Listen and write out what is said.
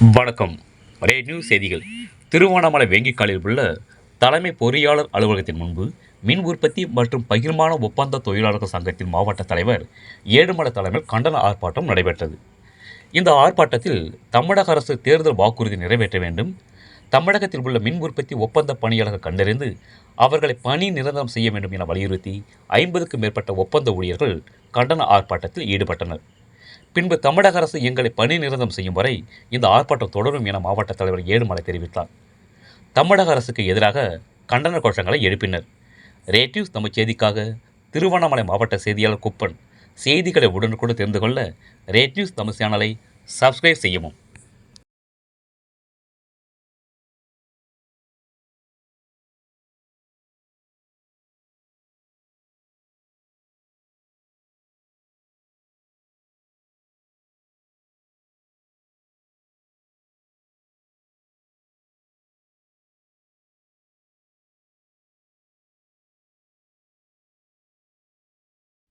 வணக்கம். ரே நியூஸ் செய்திகள். திருவண்ணாமலை வேங்கிக்காலில் உள்ள தலைமை பொறியாளர் அலுவலகத்தின் முன்பு மின் உற்பத்தி மற்றும் பகிர்மான ஒப்பந்த தொழிலாளர்கள் சங்கத்தின் மாவட்ட தலைவர் ஏழுமலை தலைமையில் கண்டன ஆர்ப்பாட்டம் நடைபெற்றது. இந்த ஆர்ப்பாட்டத்தில் தமிழக அரசு தேர்தல் வாக்குறுதி நிறைவேற்ற வேண்டும். தமிழகத்தில் உள்ள மின் உற்பத்தி ஒப்பந்த பணியாளர்கள் கண்டறிந்து அவர்களை பணி நிரந்தரம் செய்ய வேண்டும் என வலியுறுத்தி ஐம்பதுக்கும் மேற்பட்ட ஒப்பந்த ஊழியர்கள் கண்டன ஆர்ப்பாட்டத்தில் ஈடுபட்டனர். பின்பு தமிழக அரசு எங்களை பணி நிரந்தரம் செய்யும் வரை இந்த ஆர்ப்பாட்டம் தொடரும் என மாவட்ட தலைவர் ஏழுமலை தெரிவித்தார். தமிழக அரசுக்கு எதிராக கண்டன கோஷங்களை எழுப்பினர். ரேட்டிவ்ஸ் தமிழ் செய்திக்காக திருவண்ணாமலை மாவட்ட செய்தியாளர் குப்பன். செய்திகளை உடனுக்குடன் தெரிந்து கொள்ள ரேட் நியூஸ் தமிழ் சேனலை சப்ஸ்கிரைப் செய்யவும்.